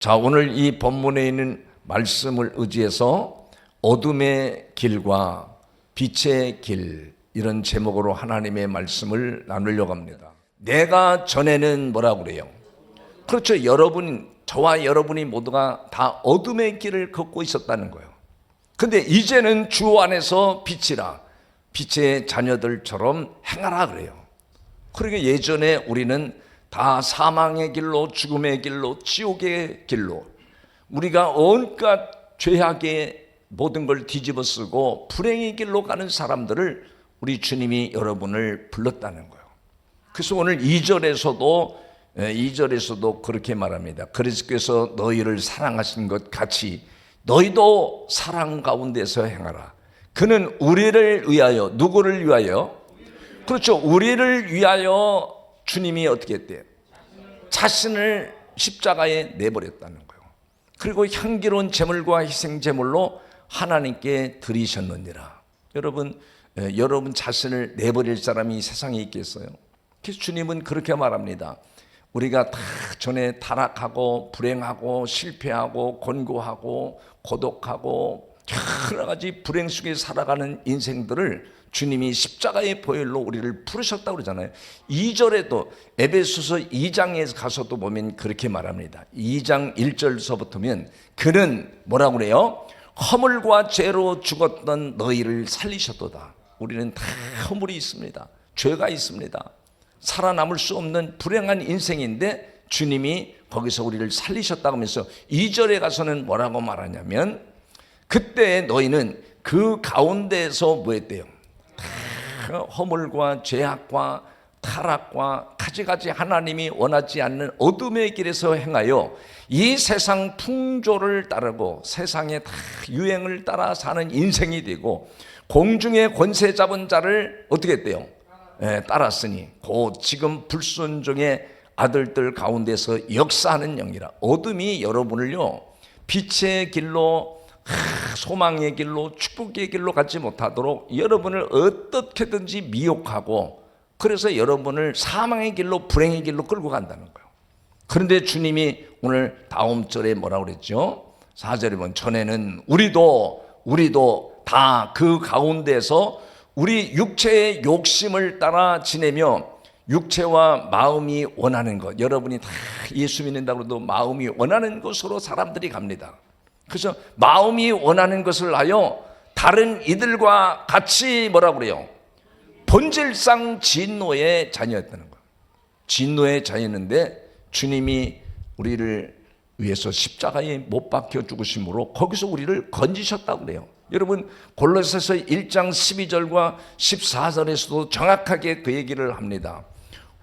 자, 오늘 이 본문에 있는 말씀을 의지해서 어둠의 길과 빛의 길 이런 제목으로 하나님의 말씀을 나누려고 합니다. 내가 전에는 뭐라고 그래요? 그렇죠. 여러분, 저와 여러분이 모두가 다 어둠의 길을 걷고 있었다는 거예요. 근데 이제는 주 안에서 빛이라 빛의 자녀들처럼 행하라 그래요. 그러니까 예전에 우리는 다 사망의 길로 죽음의 길로 지옥의 길로 우리가 온갖 죄악의 모든 걸 뒤집어 쓰고 불행의 길로 가는 사람들을 우리 주님이 여러분을 불렀다는 거예요. 그래서 오늘 2절에서도 2절에서도 그렇게 말합니다. 그리스도께서 너희를 사랑하신 것 같이 너희도 사랑 가운데서 행하라. 그는 우리를 위하여 누구를 위하여? 그렇죠. 우리를 위하여 주님이 어떻게 했대요? 자신을 십자가에 내버렸다는 거예요. 그리고 향기로운 제물과 희생 제물로 하나님께 드리셨느니라. 여러분, 에, 여러분 자신을 내버릴 사람이 이 세상에 있겠어요? 그래서 주님은 그렇게 말합니다. 우리가 다 전에 타락하고 불행하고 실패하고 곤고하고 고독하고 여러 가지 불행 속에 살아가는 인생들을 주님이 십자가의 보혈로 우리를 부르셨다고 그러잖아요. 2절에도 에베소서 2장에 가서도 보면 그렇게 말합니다. 2장 1절서부터면 그는 뭐라고 그래요? 허물과 죄로 죽었던 너희를 살리셨도다. 우리는 다 허물이 있습니다. 죄가 있습니다. 살아남을 수 없는 불행한 인생인데 주님이 거기서 우리를 살리셨다고 하면서 2절에 가서는 뭐라고 말하냐면 그때 너희는 그 가운데에서 뭐 했대요? 다 허물과 죄악과 타락과 가지가지 하나님이 원하지 않는 어둠의 길에서 행하여 이 세상 풍조를 따르고 세상의 다 유행을 따라 사는 인생이 되고 공중의 권세 잡은 자를 어떻게 했대요? 예, 따랐으니 곧 지금 불순종의 아들들 가운데서 역사하는 영이라 어둠이 여러분을요 빛의 길로 하, 소망의 길로 축복의 길로 가지 못하도록 여러분을 어떻게든지 미혹하고 그래서 여러분을 사망의 길로 불행의 길로 끌고 간다는 거예요. 그런데 주님이 오늘 다음 절에 뭐라고 그랬죠? 4절에 보면 전에는 우리도 우리도 다 그 가운데서 우리 육체의 욕심을 따라 지내며 육체와 마음이 원하는 것 여러분이 다 예수 믿는다고 해도 마음이 원하는 곳으로 사람들이 갑니다. 그래서 마음이 원하는 것을 하여 다른 이들과 같이 뭐라고 그래요? 본질상 진노의 자녀였다는 거예요. 진노의 자녀였는데 주님이 우리를 위해서 십자가에 못 박혀 죽으심으로 거기서 우리를 건지셨다고 그래요. 여러분 골로새서 1장 12절과 14절에서도 정확하게 그 얘기를 합니다.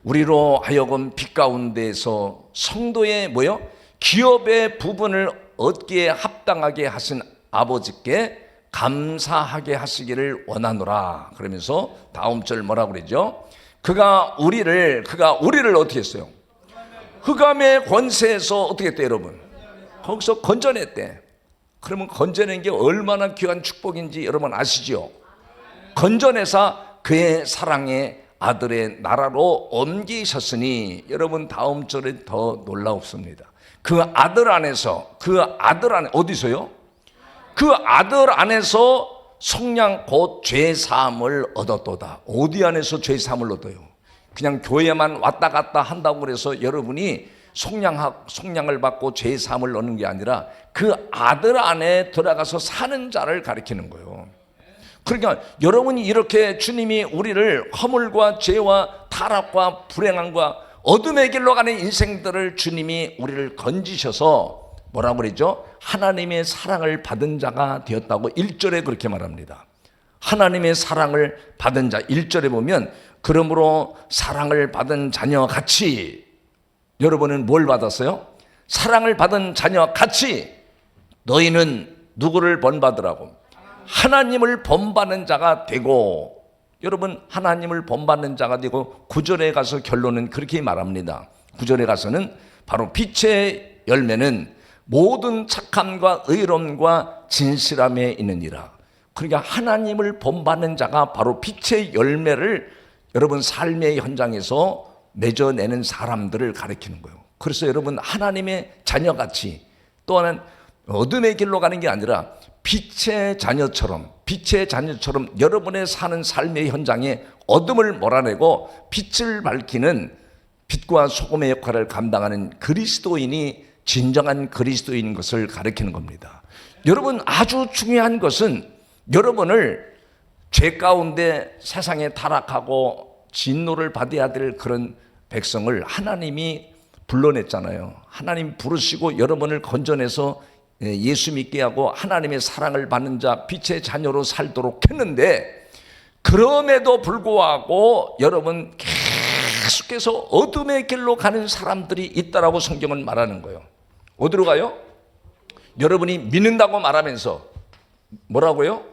우리로 하여금 빛 가운데에서 성도의 뭐요? 기업의 부분을 얻기에 합당하게 하신 아버지께 감사하게 하시기를 원하노라. 그러면서 다음 절 뭐라고 그러죠? 그가 우리를 그가 우리를 어떻게 했어요? 흑암의 권세에서 어떻게 했대 여러분? 거기서 건져냈대. 그러면 건져낸 게 얼마나 귀한 축복인지 여러분 아시죠? 건져내사 그의 사랑의 아들의 나라로 옮기셨으니 여러분 다음 절에 더 놀라웠습니다. 그 아들 안에서 그 아들 안에 어디서요? 그 아들 안에서 성량 곧 죄 사함을 얻었도다. 어디 안에서 죄 사함을 얻어요? 그냥 교회만 왔다 갔다 한다고 그래서 여러분이 속량학 속량을 받고 죄 사함을 얻는 게 아니라 그 아들 안에 들어가서 사는 자를 가리키는 거예요. 그러니까 여러분이 이렇게 주님이 우리를 허물과 죄와 타락과 불행함과 어둠의 길로 가는 인생들을 주님이 우리를 건지셔서 뭐라고 그러죠? 하나님의 사랑을 받은 자가 되었다고 1절에 그렇게 말합니다. 하나님의 사랑을 받은 자 1절에 보면 그러므로 사랑을 받은 자녀 같이 여러분은 뭘 받았어요? 사랑을 받은 자녀 같이 너희는 누구를 본받으라고 하나님을 본받는 자가 되고 여러분 하나님을 본받는 자가 되고 구절에 가서 결론은 그렇게 말합니다. 구절에 가서는 바로 빛의 열매는 모든 착함과 의로움과 진실함에 있느니라. 그러니까 하나님을 본받는 자가 바로 빛의 열매를 여러분 삶의 현장에서 맺어내는 사람들을 가리키는 거예요. 그래서 여러분 하나님의 자녀같이 또 하나는 어둠의 길로 가는 게 아니라 빛의 자녀처럼 빛의 자녀처럼 여러분의 사는 삶의 현장에 어둠을 몰아내고 빛을 밝히는 빛과 소금의 역할을 감당하는 그리스도인이 진정한 그리스도인 것을 가리키는 겁니다. 여러분 아주 중요한 것은 여러분을 죄 가운데 세상에 타락하고 진노를 받아야 될 그런 백성을 하나님이 불러냈잖아요. 하나님 부르시고 여러분을 건져내서 예, 예수 믿게 하고 하나님의 사랑을 받는 자 빛의 자녀로 살도록 했는데 그럼에도 불구하고 여러분 계속해서 어둠의 길로 가는 사람들이 있다라고 성경은 말하는 거예요. 어디로 가요? 여러분이 믿는다고 말하면서 뭐라고요?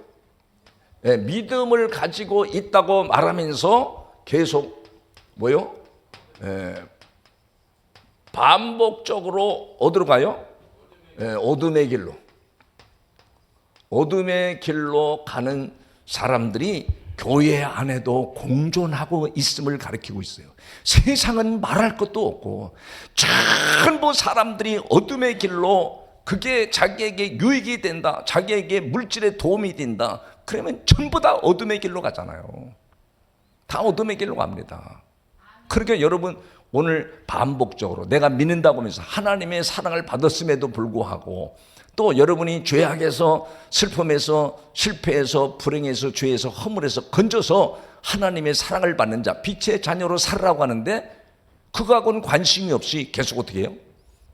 예, 믿음을 가지고 있다고 말하면서 계속 뭐요? 예, 반복적으로 어디로 가요? 예, 어둠의 길로. 어둠의 길로 가는 사람들이 교회 안에도 공존하고 있음을 가리키고 있어요. 세상은 말할 것도 없고 전부 사람들이 어둠의 길로 그게 자기에게 유익이 된다. 자기에게 물질에 도움이 된다. 그러면 전부 다 어둠의 길로 가잖아요. 다 어둠의 길로 갑니다. 그러니까 여러분 오늘 반복적으로 내가 믿는다고 하면서 하나님의 사랑을 받았음에도 불구하고 또 여러분이 죄악에서 슬픔에서 실패해서 불행해서 죄에서 허물에서 건져서 하나님의 사랑을 받는 자 빛의 자녀로 살라고 하는데 그거하고는 관심이 없이 계속 어떻게 해요?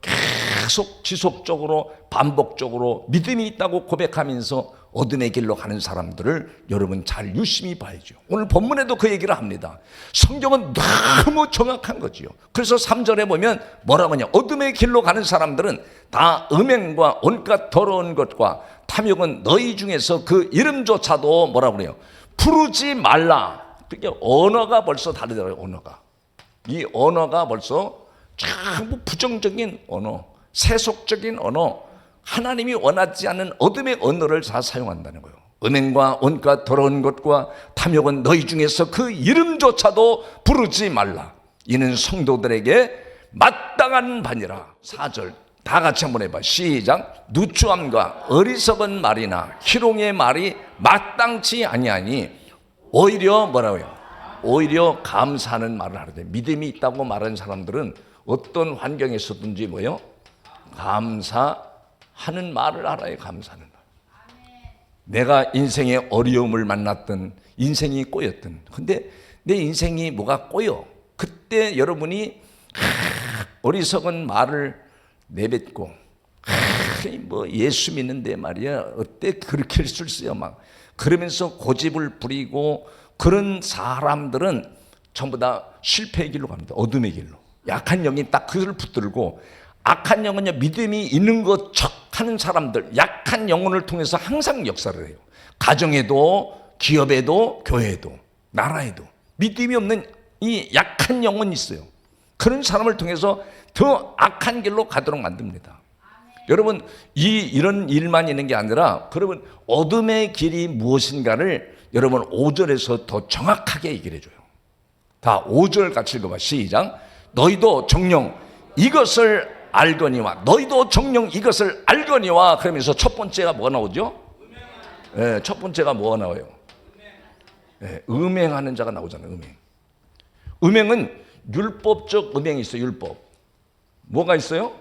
계속 지속적으로 반복적으로 믿음이 있다고 고백하면서 어둠의 길로 가는 사람들을 여러분 잘 유심히 봐야죠. 오늘 본문에도 그 얘기를 합니다. 성경은 너무 정확한 거지요. 그래서 3절에 보면 뭐라고 하냐. 어둠의 길로 가는 사람들은 다 음행과 온갖 더러운 것과 탐욕은 너희 중에서 그 이름조차도 뭐라고 그래요. 부르지 말라. 그게 언어가 벌써 다르더라고요. 언어가. 이 언어가 벌써 전부 부정적인 언어, 세속적인 언어, 하나님이 원하지 않는 어둠의 언어를 다 사용한다는 거예요. 은행과 온갖 더러운 것과 탐욕은 너희 중에서 그 이름조차도 부르지 말라. 이는 성도들에게 마땅한 반이라. 4절 다 같이 한번 해봐. 시작. 누추함과 어리석은 말이나 희롱의 말이 마땅치 아니하니 오히려 뭐라고요? 오히려 감사하는 말을 하는데 믿음이 있다고 말하는 사람들은 어떤 환경에서든지 뭐요? 감사 하는 말을 알아요. 감사하는 말. 내가 인생의 어려움을 만났던 인생이 꼬였던. 근데 내 인생이 뭐가 꼬여? 그때 여러분이 어리석은 말을 내뱉고 뭐 예수 믿는데 말이야 어때 그렇게 할수 있어요 막 그러면서 고집을 부리고 그런 사람들은 전부 다 실패의 길로 갑니다 어둠의 길로 약한 영이 딱 그를 붙들고 악한 영은요 믿음이 있는 것 척 하는 사람들 약한 영혼을 통해서 항상 역사를 해요 가정에도 기업에도 교회에도 나라에도 믿음이 없는 이 약한 영혼이 있어요 그런 사람을 통해서 더 악한 길로 가도록 만듭니다 여러분 이 이런 일만 있는 게 아니라 여러분 어둠의 길이 무엇인가를 여러분 5절에서 더 정확하게 얘기를 해줘요. 다 5절 같이 읽어봐. 시작. 너희도 정령 이것을 알거니와 너희도 정령 이것을 알거니와 그러면서 첫 번째가 뭐가 나오죠? 네, 첫 번째가 뭐가 나와요? 네, 음행하는 자가 나오잖아요. 음행. 음행은 율법적 음행이 있어요. 율법. 뭐가 있어요?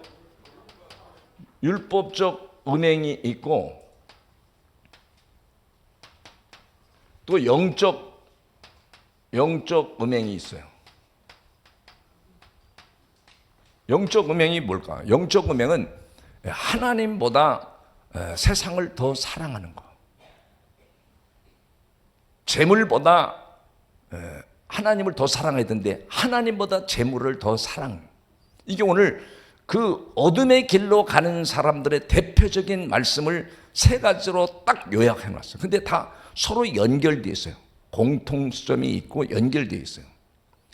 율법적 은행이 있고 또 영적 영적 음행이 있어요. 영적 음행이 뭘까? 영적 음행은 하나님보다 세상을 더 사랑하는 거. 재물보다 하나님을 더 사랑해야 되는데 하나님보다 재물을 더 사랑. 이게 오늘 그 어둠의 길로 가는 사람들의 대표적인 말씀을 세 가지로 딱 요약해 놨어요. 근데 다 서로 연결되어 있어요. 공통점이 있고 연결되어 있어요.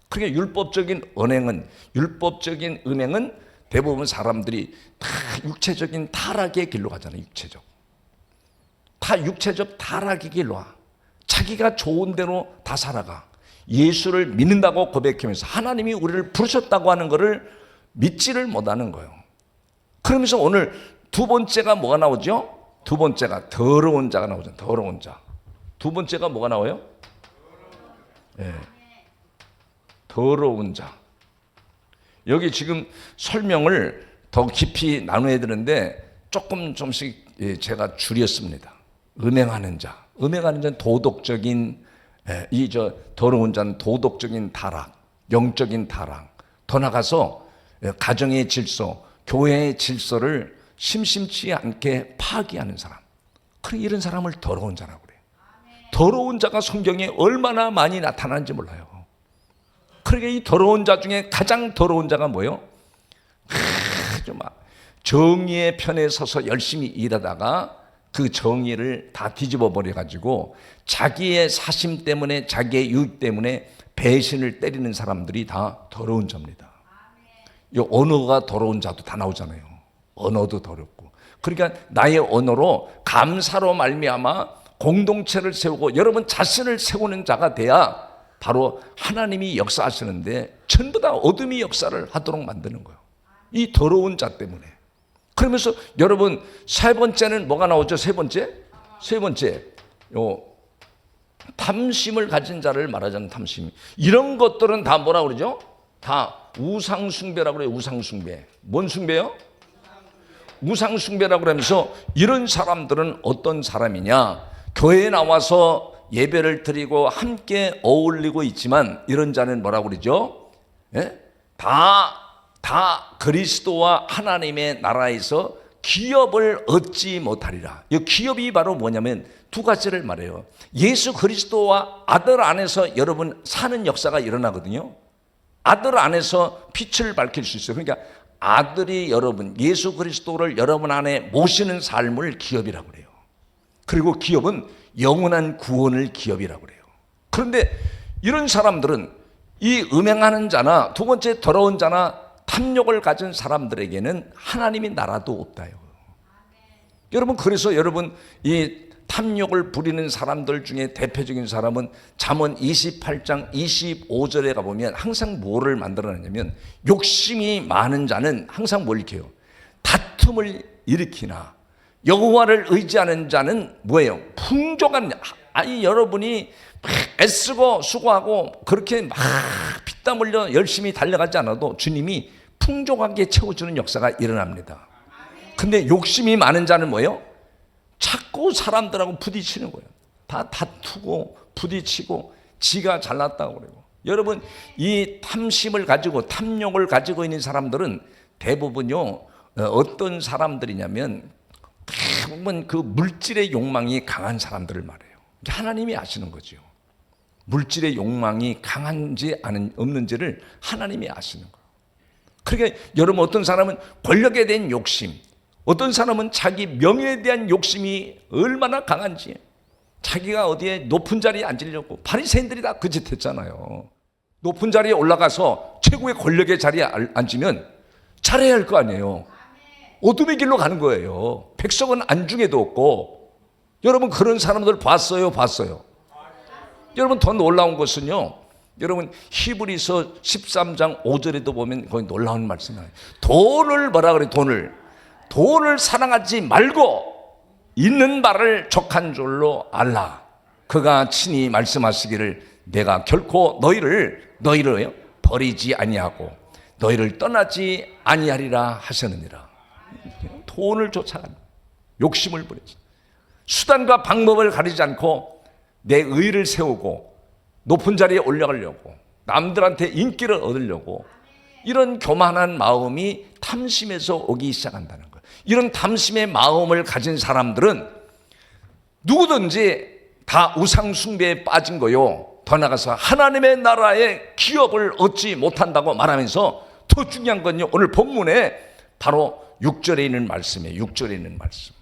그게 율법적인 언행은 율법적인 은행은 대부분 사람들이 다 육체적인 타락의 길로 가잖아요. 육체적. 다 육체적 타락의 길로 와. 자기가 좋은 대로 다 살아가. 예수를 믿는다고 고백하면서 하나님이 우리를 부르셨다고 하는 것을 믿지를 못하는 거예요. 그러면서 오늘 두 번째가 뭐가 나오죠? 두 번째가 더러운 자가 나오죠. 더러운 자. 두 번째가 뭐가 나와요? 예. 더러운 자. 여기 지금 설명을 더 깊이 나눠야 되는데 조금 좀씩 예, 제가 줄였습니다. 음행하는 자. 음행하는 자는 도덕적인 예, 이저 더러운 자는 도덕적인 타락, 영적인 타락. 더 나가서 예, 가정의 질서, 교회의 질서를 심심치 않게 파기하는 사람. 그래 이런 사람을 더러운 자라고 그래요. 더러운 자가 성경에 얼마나 많이 나타나는지 몰라요. 그러게 이 더러운 자 중에 가장 더러운 자가 뭐요? 아주 막 정의의 편에 서서 열심히 일하다가 그 정의를 다 뒤집어 버려 가지고 자기의 사심 때문에 자기의 유익 때문에 배신을 때리는 사람들이 다 더러운 자입니다. 이 언어가 더러운 자도 다 나오잖아요. 언어도 더럽고. 그러니까 나의 언어로 감사로 말미암아 공동체를 세우고 여러분 자신을 세우는 자가 돼야 바로 하나님이 역사하시는데 전부 다 어둠이 역사를 하도록 만드는 거예요. 이 더러운 자 때문에. 그러면서 여러분 세 번째는 뭐가 나오죠? 세 번째? 세 번째. 요 탐심을 가진 자를 말하자는 탐심. 이런 것들은 다 뭐라 그러죠? 다 우상 숭배라고 그래요. 우상 숭배. 뭔 숭배요? 우상 숭배라고 그러면서 이런 사람들은 어떤 사람이냐? 교회에 나와서 예배를 드리고 함께 어울리고 있지만 이런 자는 뭐라고 그러죠? 예? 다, 다 그리스도와 하나님의 나라에서 기업을 얻지 못하리라. 이 기업이 바로 뭐냐면 두 가지를 말해요. 예수 그리스도와 아들 안에서 여러분 사는 역사가 일어나거든요. 아들 안에서 빛을 밝힐 수 있어요. 그러니까 아들이 여러분, 예수 그리스도를 여러분 안에 모시는 삶을 기업이라고 그래요. 그리고 기업은 영원한 구원을 기업이라고 그래요. 그런데 이런 사람들은 이 음행하는 자나 두 번째 더러운 자나 탐욕을 가진 사람들에게는 하나님의 나라도 없다요. 여러분 그래서 여러분 이 탐욕을 부리는 사람들 중에 대표적인 사람은 잠언 28장 25절에 가보면 항상 뭐를 만들어내냐면 욕심이 많은 자는 항상 뭘 일으켜요? 다툼을 일으키나 여호와를 의지하는 자는 뭐예요? 풍족한 아니 여러분이 막 애쓰고 수고하고 그렇게 막 피땀 흘려 열심히 달려가지 않아도 주님이 풍족하게 채워주는 역사가 일어납니다. 근데 욕심이 많은 자는 뭐예요? 자꾸 사람들하고 부딪히는 거예요. 다 다투고 부딪히고 지가 잘났다고 그러고. 여러분 이 탐심을 가지고 탐욕을 가지고 있는 사람들은 대부분요 어, 어떤 사람들이냐면 대부분 그 물질의 욕망이 강한 사람들을 말해요. 하나님이 아시는 거죠. 물질의 욕망이 강한지 아는 없는지를 하나님이 아시는 거예요. 그러니까 여러분 어떤 사람은 권력에 대한 욕심, 어떤 사람은 자기 명예에 대한 욕심이 얼마나 강한지 자기가 어디에 높은 자리에 앉으려고 바리새인들이 다 그 짓 했잖아요. 높은 자리에 올라가서 최고의 권력의 자리에 앉으면 잘해야 할 거 아니에요. 어둠의 길로 가는 거예요. 백성은 안중에도 없고 여러분 그런 사람들 봤어요, 봤어요. 여러분 더 놀라운 것은요. 여러분 히브리서 13장 5절에도 보면 거기 놀라운 말씀이 나요. 돈을 뭐라 그래? 돈을 돈을 사랑하지 말고 있는 바를 족한 줄로 알라. 그가 친히 말씀하시기를 내가 결코 너희를 너희를 버리지 아니하고 너희를 떠나지 아니하리라 하셨느니라. 돈을 쫓아간 욕심을 부리지. 수단과 방법을 가리지 않고 내 의를 세우고 높은 자리에 올라가려고 남들한테 인기를 얻으려고 이런 교만한 마음이 탐심에서 오기 시작한다는 거예요. 이런 탐심의 마음을 가진 사람들은 누구든지 다 우상숭배에 빠진 거요. 더 나가서 하나님의 나라의 기업을 얻지 못한다고 말하면서 더 중요한 건요. 오늘 본문에 바로 6절에 있는 말씀이에요. 6절에 있는 말씀.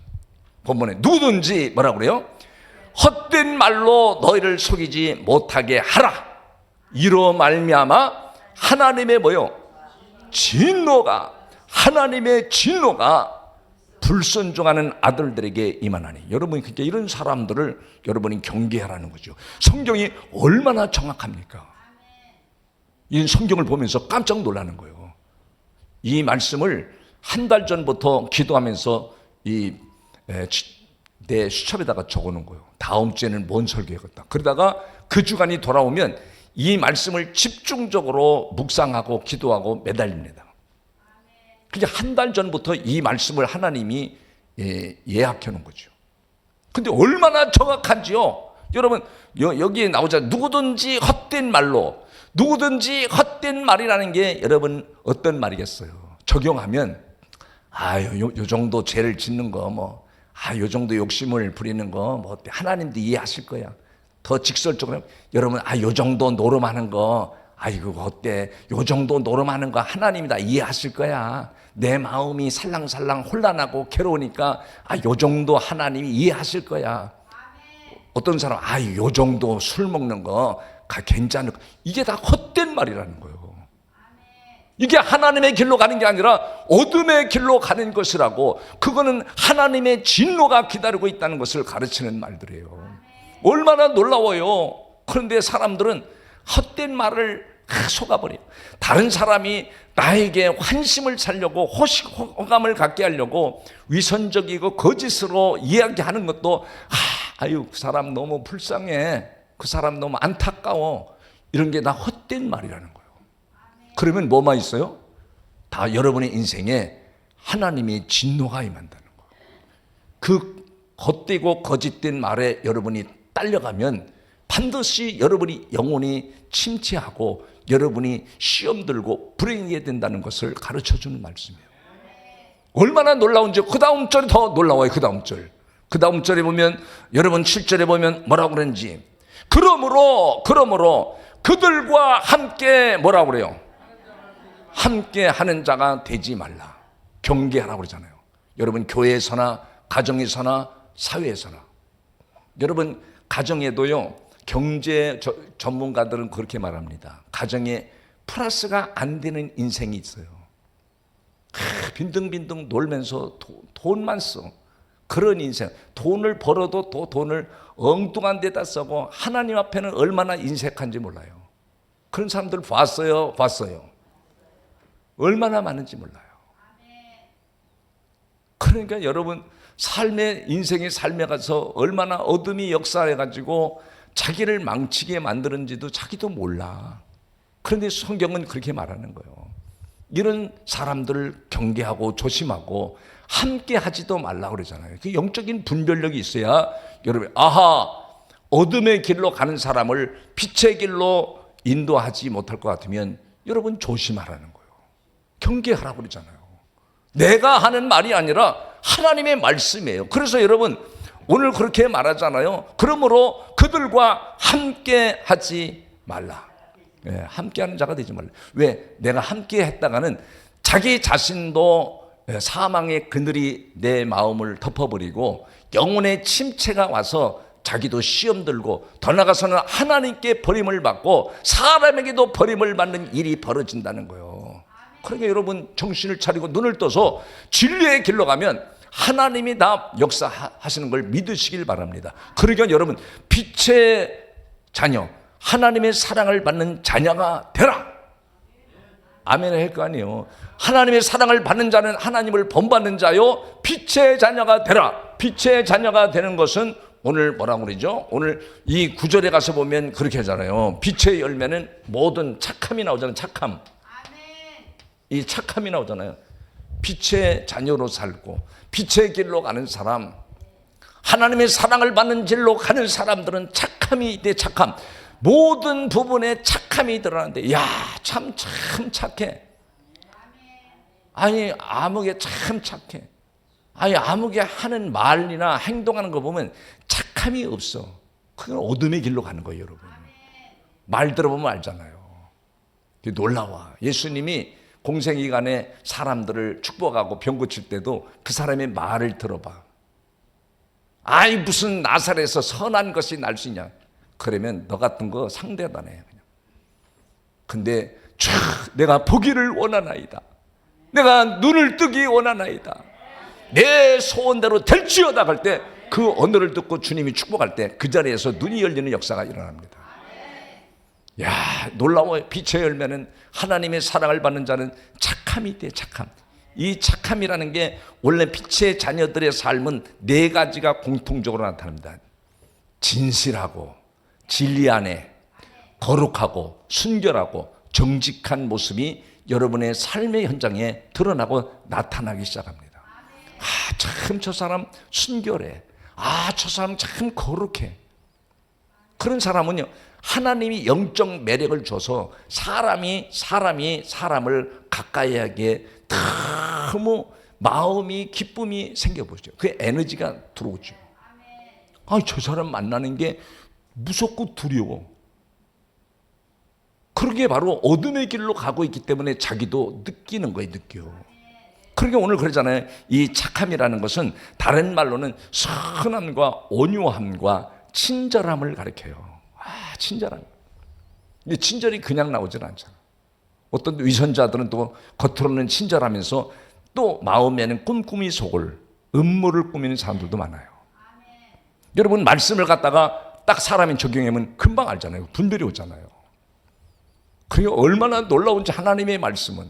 본문에 누구든지 뭐라 그래요? 헛된 말로 너희를 속이지 못하게 하라. 이로 말미암아 하나님의 뭐요? 진노가 하나님의 진노가 불순종하는 아들들에게 임하나니 여러분이 그러니까 이런 사람들을 여러분이 경계하라는 거죠. 성경이 얼마나 정확합니까? 이 성경을 보면서 깜짝 놀라는 거예요. 이 말씀을 한 달 전부터 기도하면서 이 내 수첩에다가 적어놓은 거예요. 다음 주에는 뭔 설교하겠다. 그러다가 그 주간이 돌아오면 이 말씀을 집중적으로 묵상하고 기도하고 매달립니다. 그게 한 달 전부터 이 말씀을 하나님이 예, 예약해 놓은 거죠. 근데 얼마나 정확한지요. 여러분 여, 여기에 나오자 누구든지 헛된 말로 누구든지 헛된 말이라는 게 여러분 어떤 말이겠어요. 적용하면 아유 요, 요 정도 죄를 짓는 거 뭐 아 요 정도 욕심을 부리는 거 뭐 하나님도 이해하실 거야. 더 직설적으로 여러분 아 요 정도 노름하는 거 아이고 어때 요 정도 노름하는 거 하나님이 다 이해하실 거야. 내 마음이 살랑살랑 혼란하고 괴로우니까 아 요 정도 하나님이 이해하실 거야. 어떤 사람 아 요 정도 술 먹는 거 가- 괜찮을 거 이게 다 헛된 말이라는 거예요. 이게 하나님의 길로 가는 게 아니라 어둠의 길로 가는 것이라고 그거는 하나님의 진노가 기다리고 있다는 것을 가르치는 말들이에요. 얼마나 놀라워요. 그런데 사람들은 헛된 말을 속아버려요. 다른 사람이 나에게 환심을 살려고 호식, 호감을 갖게 하려고 위선적이고 거짓으로 이야기하는 것도 아, 아유 그 사람 너무 불쌍해. 그 사람 너무 안타까워. 이런 게 다 헛된 말이라는 거예요. 그러면 뭐만 있어요? 다 여러분의 인생에 하나님의 진노가 임한다는 거예요. 그 헛되고 거짓된 말에 여러분이 딸려가면 반드시 여러분이 영혼이 침체하고 여러분이 시험 들고 불행하게 된다는 것을 가르쳐 주는 말씀이에요. 얼마나 놀라운지 그 다음 절이 더 놀라워요. 그 다음 절. 그 다음 절에 보면 여러분 7절에 보면 뭐라고 그러는지 그러므로 그러므로 그들과 함께 뭐라고 그래요? 함께 하는 자가 되지 말라. 경계하라고 그러잖아요. 여러분 교회에서나 가정에서나 사회에서나 여러분 가정에도요 경제 저- 전문가들은 그렇게 말합니다. 가정에 플러스가 안 되는 인생이 있어요. 크, 빈둥빈둥 놀면서 도- 돈만 써. 그런 인생. 돈을 벌어도 또 돈을 엉뚱한 데다 쓰고 하나님 앞에는 얼마나 인색한지 몰라요. 그런 사람들 봤어요, 봤어요. 얼마나 많은지 몰라요. 그러니까 여러분 삶의 인생의 삶에 가서 얼마나 어둠이 역사해 가지고 자기를 망치게 만드는지도 자기도 몰라. 그런데 성경은 그렇게 말하는 거예요. 이런 사람들을 경계하고 조심하고 함께 하지도 말라 그러잖아요. 그 영적인 분별력이 있어야 여러분 아하 어둠의 길로 가는 사람을 빛의 길로 인도하지 못할 것 같으면 여러분 조심하라는 거예요. 경계하라고 그러잖아요. 내가 하는 말이 아니라 하나님의 말씀이에요. 그래서 여러분 오늘 그렇게 말하잖아요. 그러므로 그들과 함께 하지 말라. 예, 함께하는 자가 되지 말라. 왜? 내가 함께 했다가는 자기 자신도 예, 사망의 그늘이 내 마음을 덮어버리고 영혼의 침체가 와서 자기도 시험 들고 더 나아가서는 하나님께 버림을 받고 사람에게도 버림을 받는 일이 벌어진다는 거예요. 그러니까 여러분 정신을 차리고 눈을 떠서 진리의 길로 가면 하나님이 다 역사하시는 걸 믿으시길 바랍니다. 그러니까 여러분 빛의 자녀, 하나님의 사랑을 받는 자녀가 되라. 아멘 할 거 아니에요. 하나님의 사랑을 받는 자는 하나님을 본받는 자요. 빛의 자녀가 되라. 빛의 자녀가 되는 것은 오늘 뭐라고 그러죠? 오늘 이 구절에 가서 보면 그렇게 하잖아요. 빛의 열매는 모든 착함이 나오잖아요. 착함. 이 착함이 나오잖아요. 빛의 자녀로 살고 빛의 길로 가는 사람, 하나님의 사랑을 받는 길로 가는 사람들은 착함이 돼 착함. 모든 부분에 착함이 드러나는데 야, 참 참 착해. 아니, 아무게 참 착해. 아니, 아무게 하는 말이나 행동하는 거 보면 착함이 없어. 그건 어둠의 길로 가는 거예요, 여러분. 말 들어보면 알잖아요. 놀라워. 예수님이 공생이간에 사람들을 축복하고 병 고칠 때도 그 사람의 말을 들어봐. 아이 무슨 나살에서 선한 것이 날 수 있냐? 그러면 너 같은 거 해. 그냥. 근데 촤 내가 보기를 원하나이다. 내가 눈을 뜨기 원하나이다. 내 소원대로 될지어다 할 때 그 언어를 듣고 주님이 축복할 때 그 자리에서 눈이 열리는 역사가 일어납니다. 야 놀라워요. 빛의 열매는 하나님의 사랑을 받는 자는 착함이 돼 착함. 이 착함이라는 게 원래 빛의 자녀들의 삶은 네 가지가 공통적으로 나타납니다. 진실하고 진리 안에 거룩하고 순결하고 정직한 모습이 여러분의 삶의 현장에 드러나고 나타나기 시작합니다. 아, 참 저 사람 순결해. 아, 저 사람 참 거룩해. 그런 사람은요, 하나님이 영적 매력을 줘서 사람이, 사람이 사람을 가까이 하게 너무 마음이, 기쁨이 생겨보죠. 그 에너지가 들어오죠. 아, 저 사람 만나는 게 무섭고 두려워. 그러게 바로 어둠의 길로 가고 있기 때문에 자기도 느끼는 거예요, 느껴. 그러니까 오늘 그러잖아요. 이 착함이라는 것은 다른 말로는 선함과 온유함과 친절함을 가리켜요. 아, 친절함. 근데 친절이 그냥 나오질 않잖아. 어떤 위선자들은 또 겉으로는 친절하면서 또 마음에는 꼼꼼히 속을 음모를 꾸미는 사람들도 많아요. 여러분 말씀을 갖다가 딱 사람이 적용하면 금방 알잖아요. 분별이 오잖아요. 그게 얼마나 놀라운지 하나님의 말씀은.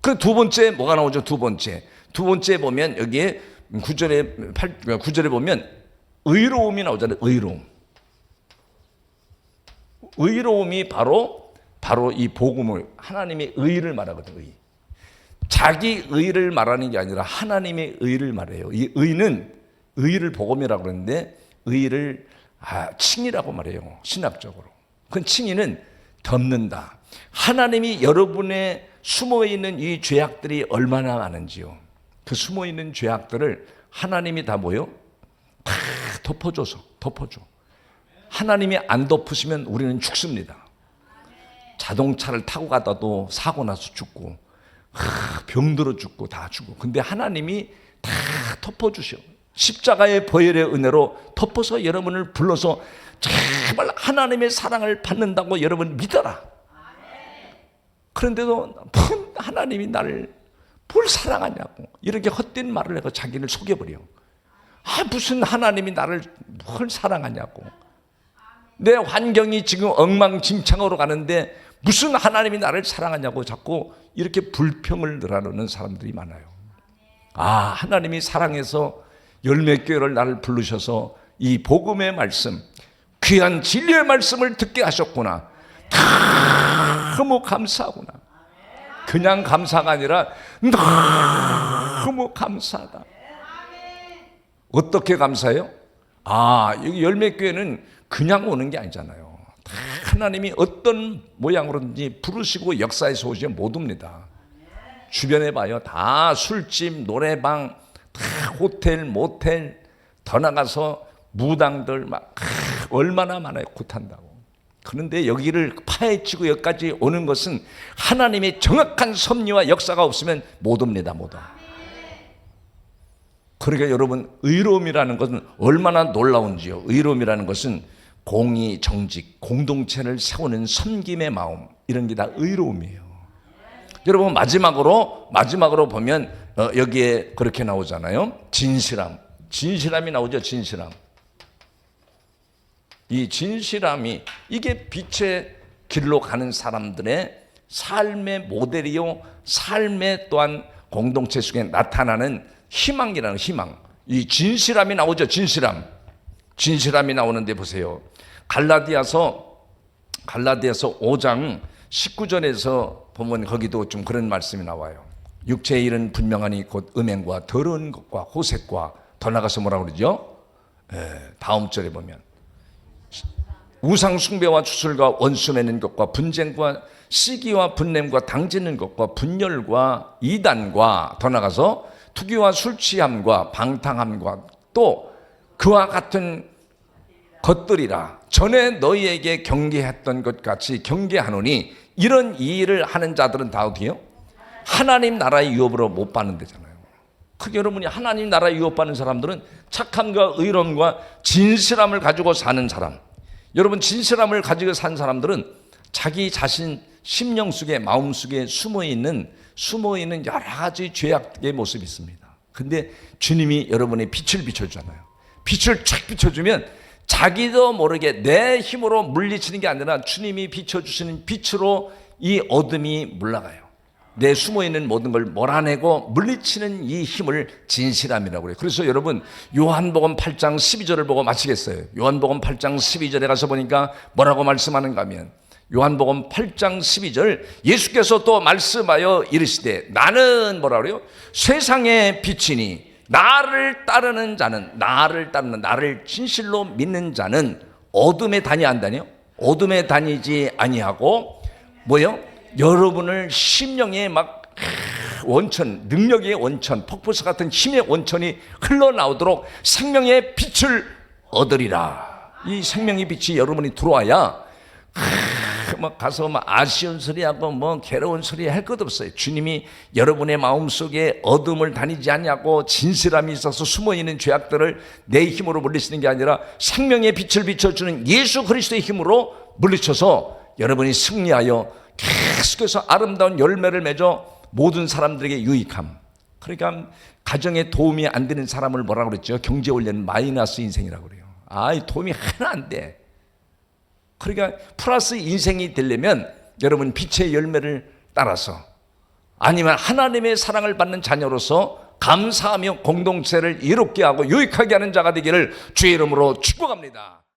그 두 번째 뭐가 나오죠? 두 번째. 두 번째 보면 여기에 구절에 팔 구절에 보면 의로움이 나오잖아요. 의로움. 의로움이 바로 바로 이 복음을 하나님의 의를 말하거든요. 의. 자기 의를 말하는 게 아니라 하나님의 의를 말해요. 이 의는 의를 복음이라고 그러는데 의를 아, 칭이라고 말해요. 신학적으로. 그 칭의는 덮는다. 하나님이 여러분의 숨어 있는 이 죄악들이 얼마나 많은지요. 그 숨어 있는 죄악들을 하나님이 다 뭐요? 다 덮어줘서 덮어줘. 하나님이 안 덮으시면 우리는 죽습니다. 자동차를 타고 가다도 사고 나서 죽고 병들어 죽고 다 죽고. 근데 하나님이 다 덮어주셔. 십자가의 보혈의 은혜로 덮어서 여러분을 불러서 정말 하나님의 사랑을 받는다고 여러분 믿어라. 그런데도 하나님이 나를 뭘 사랑하냐고 이렇게 헛된 말을 해서 자기를 속여버려. 아 무슨 하나님이 나를 뭘 사랑하냐고. 내 환경이 지금 엉망진창으로 가는데 무슨 하나님이 나를 사랑하냐고 자꾸 이렇게 불평을 늘어놓는 사람들이 많아요. 아 하나님이 사랑해서 열매 교회를 나를 부르셔서 이 복음의 말씀, 귀한 진리의 말씀을 듣게 하셨구나. 너무 감사하구나. 그냥 감사가 아니라 너무 감사하다. 어떻게 감사해요? 아, 여기 열매교회는 그냥 오는 게 아니잖아요. 다 하나님이 어떤 모양으로든지 부르시고 역사에서 오시면 못 옵니다. 주변에 봐요. 다 술집, 노래방, 다 호텔, 모텔, 더 나가서 무당들 막 얼마나 많아요. 굿한다고. 그런데 여기를 파헤치고 여기까지 오는 것은 하나님의 정확한 섭리와 역사가 없으면 못 옵니다. 못 와. 그러니까 여러분 의로움이라는 것은 얼마나 놀라운지요. 의로움이라는 것은 공의, 정직, 공동체를 세우는 섬김의 마음 이런 게 다 의로움이에요. 여러분 마지막으로 마지막으로 보면 어, 여기에 그렇게 나오잖아요. 진실함, 진실함이 나오죠. 진실함. 이 진실함이 이게 빛의 길로 가는 사람들의 삶의 모델이요, 삶의 또한 공동체 속에 나타나는 희망이라는 희망. 이 진실함이 나오죠. 진실함. 진실함이 나오는데 보세요. 갈라디아서 갈라디아서 5장 19절에서 보면 거기도 좀 그런 말씀이 나와요. 육체의 일은 분명하니 곧 음행과 더러운 것과 호색과 더 나가서 뭐라 그러죠? 예, 다음 절에 보면 우상 숭배와 추술과 원수 맺는 것과 분쟁과 시기와 분냄과 당짓는 것과 분열과 이단과 더 나가서 투기와 술 취함과 방탕함과 또 그와 같은 것들이라 전에 너희에게 경계했던 것 같이 경계하노니 이런 일을 하는 자들은 다 어디요? 하나님 나라의 유업으로 못 받는 데잖아요. 그 여러분이 하나님 나라의 유업받는 사람들은 착함과 의로움과 진실함을 가지고 사는 사람. 여러분 진실함을 가지고 산 사람들은 자기 자신 심령 속에 마음 속에 숨어 있는 숨어 있는 여러 가지 죄악의 모습이 있습니다. 근데 주님이 여러분의 빛을 비춰주잖아요. 빛을 쫙 비춰주면 자기도 모르게 내 힘으로 물리치는 게 아니라 주님이 비춰주시는 빛으로 이 어둠이 물러가요. 내 숨어 있는 모든 걸 몰아내고 물리치는 이 힘을 진실함이라고 그래요. 그래서 여러분 요한복음 8장 12절을 보고 마치겠어요. 요한복음 8장 12절에 가서 보니까 뭐라고 말씀하는가 하면 요한복음 8장 12절 예수께서 또 말씀하여 이르시되 나는 뭐라 그래요? 세상의 빛이니 나를 따르는 자는 나를 따르는 나를 진실로 믿는 자는 어둠에 다니 안다니요? 어둠에 다니지 아니하고 뭐요? 여러분을 심령의 막 원천, 능력의 원천, 폭포수 같은 힘의 원천이 흘러나오도록 생명의 빛을 얻으리라. 이 생명의 빛이 여러분이 들어와야 막 가서 막 아쉬운 소리하고 뭐 괴로운 소리 할 것 없어요. 주님이 여러분의 마음 속에 어둠을 다니지 않냐고 진실함이 있어서 숨어 있는 죄악들을 내 힘으로 물리치는 게 아니라 생명의 빛을 비춰주는 예수 그리스도의 힘으로 물리쳐서 여러분이 승리하여 계속해서 아름다운 열매를 맺어 모든 사람들에게 유익함. 그러니까 가정에 도움이 안 되는 사람을 뭐라 그랬죠? 경제 원리는 마이너스 인생이라고 그래요. 아, 이 도움이 하나 안 돼. 그러니까 플러스 인생이 되려면 여러분 빛의 열매를 따라서 아니면 하나님의 사랑을 받는 자녀로서 감사하며 공동체를 이롭게 하고 유익하게 하는 자가 되기를 주의 이름으로 축복합니다.